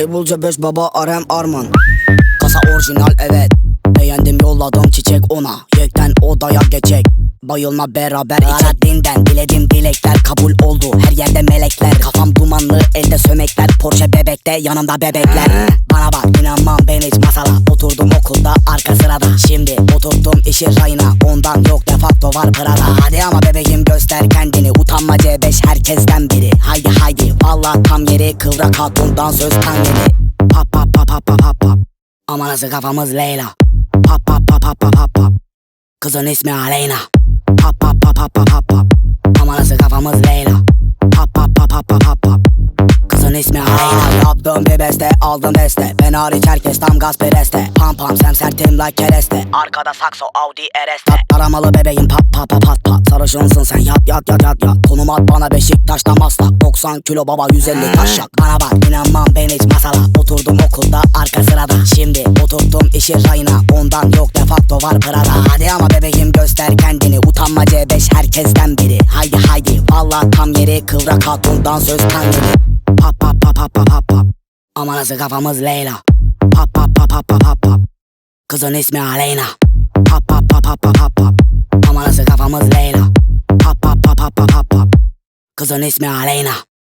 Ebulca 5 baba Arem Arman. Kasa orijinal evet. Beğendim yolladım çiçek ona. Yekten odaya geçecek Bayılma beraber içerdiğinden Diledim dilekler kabul oldu. Her yerde melekler. Kafam dumanlı elde sömekler. Porsche bebekte yanımda bebekler. Bana bak inanmam ben hiç masala. Oturdum okulda arka sırada. Şimdi oturttum işi rayına. Ondan yok defakto var Prada Hadi ama bebeğim göster kendini Utanma C5 herkesten biri. Haydi haydi. Valla tam yeri. Kıvrak hatundan söz tam yeri Pap pap pap pap pap pap Ama nasıl kafamız Leyla. Pap pap pap pap pap pap Kızın ismi Aleyna İsmi Aleyna Yaptığım bir beste aldım beste. Ben hariç herkes tam gaz pereste. Pam pam sem sertim like kereste. Arkada sakso Audi RS Tat aramalı bebeğim pat pat pat pat pat. Sarışınsın sen yat yat yat yat yat. Konum at bana Beşiktaş'ta maslak 90 kilo baba 150 taşak Bana bak inanmam ben hiç masala. Oturdum okulda arka sırada. Şimdi oturttum işi rayına. Ondan yok defakto var Prada Hadi ama bebeğim göster kendini. Utanma C5 herkesten biri. Haydi haydi. Valla tam yeri Kıvrak hatundan söz yeri Pap pap pap pap pap pap pap Ama nasıl kafamız Leyla Pap pap pap pap pap pap pap Kızın ismi Aleyna Pap pap pap pap pap pap pap Ama nasıl kafamız Leyla Pap pap pap pap pap pap pap Kızın ismi Aleyna